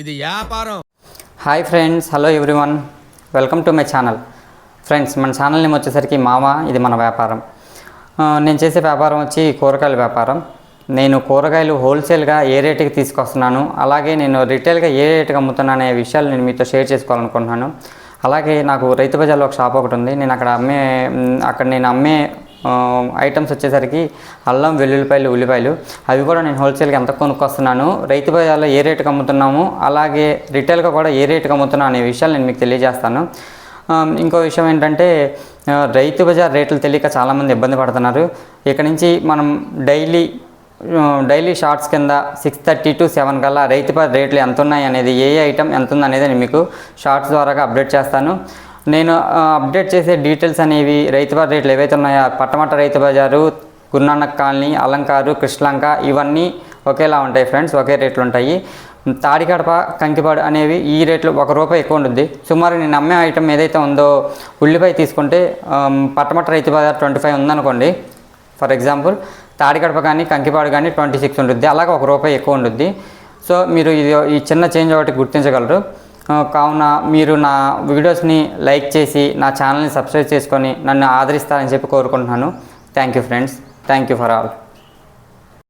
ఇది వ్యాపారం. Hi friends hello everyone welcome to my channel friends మన ఛానల్ నేమ్ వచ్చేసరికి మామ ఇది మన వ్యాపారం. నేను చేసే వ్యాపారం వచ్చి కూరగాయల వ్యాపారం. నేను కూరగాయలు హోల్సేల్గా ఏ రేటుకి తీసుకొస్తున్నాను అలాగే నేను రిటైల్గా ఏ రేటుకి అమ్ముతున్నాను అనే విషయాలు నేను మీతో షేర్ చేసుకోవాలనుకుంటున్నాను. అలాగే నాకు రైతు బజార్లో ఒక షాప్ ఒకటి ఉంది. నేను అక్కడ అమ్మే అక్కడ నేను అమ్మే ఐటమ్స్ వచ్చేసరికి అల్లం వెల్లుల్లిపాయలు ఉల్లిపాయలు. అవి కూడా నేను హోల్సేల్కి ఎంత కొనుక్కొస్తున్నాను? రైతు బజార్లో ఏ రేటుకి అమ్ముతున్నాము? అలాగే రిటైల్గా కూడా ఏ రేటుకి అమ్ముతున్నాను అనే విషయాలు నేను మీకు తెలియజేస్తాను. ఇంకో విషయం ఏంటంటే రైతు బజార్ రేట్లు తెలియక చాలామంది ఇబ్బంది పడుతున్నారు. ఇక్కడ నుంచి మనం డైలీ డైలీ షార్ట్స్ కింద సిక్స్ థర్టీ టు సెవెన్ కల్లా రైతు బజార్ రేట్లు ఎంత ఉన్నాయి అనేది ఏ ఏ ఐటమ్ ఎంత ఉంది అనేది నేను మీకు షార్ట్స్ ద్వారా అప్డేట్ చేస్తాను. నేను అప్డేట్ చేసే డీటెయిల్స్ అనేవి రైతు బజార్ రేట్లు ఏవైతే ఉన్నాయో పట్టమట్ట రైతు బజారు గురునానక్ కాలనీ అలంకారు కృష్ణలంక ఇవన్నీ ఒకేలా ఉంటాయి ఫ్రెండ్స్ ఒకే రేట్లు ఉంటాయి. తాడికడప కంకిపాడు అనేవి ఈ రేట్లు ఒక రూపాయి ఎక్కువ ఉంటుంది సుమారు నేను అమ్మే ఐటమ్ ఏదైతే ఉందో ఉల్లిపాయ తీసుకుంటే పట్టమట్ట రైతు బజార్ ట్వంటీ ఫైవ్ ఉందనుకోండి. ఫర్ ఎగ్జాంపుల్ తాడికడప కానీ కంకిపాడు కానీ ట్వంటీ సిక్స్ ఉంటుంది అలాగే ఒక రూపాయి ఎక్కువ ఉంటుంది సో మీరు ఇది ఈ చిన్న చేంజ్ ఒకటి గుర్తించగలరు. కావున మీరు నా వీడియోస్ని లైక్ చేసి నా ఛానల్ని సబ్స్క్రైబ్ చేసుకొని నన్ను ఆదరిస్తారని చెప్పి కోరుకుంటున్నాను. Thank you friends. Thank you for all.